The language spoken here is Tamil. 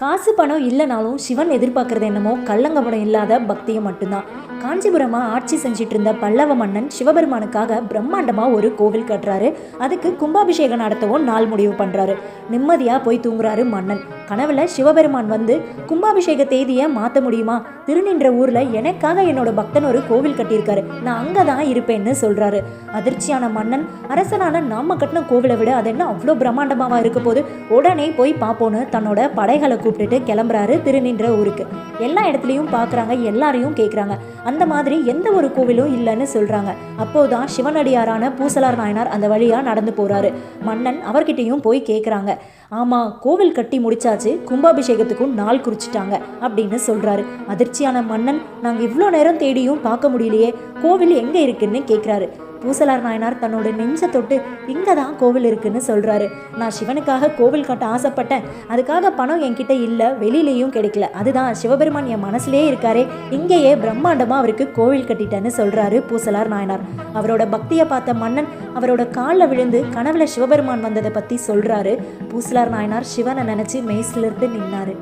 காசு பணம் இல்லைனாலும் சிவன் எதிர்பார்க்கறது என்னமோ கள்ளங்கபடம் இல்லாத பக்தியை மட்டும்தான். காஞ்சிபுரமா ஆட்சி செஞ்சிட்டு இருந்த பல்லவ மன்னன் சிவபெருமானுக்காக பிரம்மாண்டமா ஒரு கோவில் கட்டுறாரு. அதுக்கு கும்பாபிஷேகம் நடத்தவும் நாள் முடிவு பண்றாரு. நிம்மதியா போய் தூங்குறாரு மன்னன். கனவுல சிவபெருமான் வந்து கும்பாபிஷேக தேதியை மாற்ற முடியுமா? திருநின்ற ஊர்ல எனக்காக என்னோட பக்தன் ஒரு கோவில் கட்டியிருக்காரு. நான் அங்கே தான் இருப்பேன்னு சொல்றாரு. அதிர்ச்சியான மன்னன் அரசனான நாம கட்டின கோவிலை விட அது என்ன அவ்வளோ பிரம்மாண்டமாவா இருக்க போது உடனே போய் பார்ப்போன்னு தன்னோட படைகளை கூப்பிட்டுட்டு கிளம்புறாரு திருநின்ற ஊருக்கு. எல்லா இடத்துலையும் பார்க்குறாங்க எல்லாரையும் கேட்குறாங்க அந்த மாதிரி எந்த ஒரு கோவிலும் இல்லைன்னு சொல்கிறாங்க அப்போதான் சிவனடியாரான பூசலார் நாயனார் அந்த வழியாக நடந்து போகிறாரு மன்னன் அவர்கிட்டையும் போய் கேட்குறாங்க ஆமாம் கோவில் கட்டி முடிச்சாச்சு கும்பாபிஷேகத்துக்கும் நாள் குறிச்சிட்டாங்க அப்படின்னு சொல்கிறாரு அதிர்ச்சியான மன்னன் நாங்கள் இவ்வளோ நேரம் தேடியும் பார்க்க முடியலையே கோவில் எங்கே இருக்குன்னு கேட்குறாரு பூசலார் நாயனார் தன்னோட நெஞ்ச தொட்டு இங்கே தான் கோவில் இருக்குன்னு சொல்கிறாரு நான் சிவனுக்காக கோவில் கட்ட ஆசைப்பட்டேன். அதுக்காக பணம் என்கிட்ட இல்லை வெளியிலையும் கிடைக்கல. அதுதான் சிவபெருமான் என் மனசுலேயே இருக்காரே இங்கேயே பிரம்மாண்டமாக அவருக்கு கோவில் கட்டிட்டேன்னு சொல்கிறாரு பூசலார் நாயனார். அவரோட பக்தியை பார்த்த மன்னன் அவரோட காலில் விழுந்து கனவுல சிவபெருமான் வந்ததை பற்றி சொல்கிறாரு பூசலார் நாயனார் சிவனை நினச்சி மெய்சிலிருந்து நின்னாரு.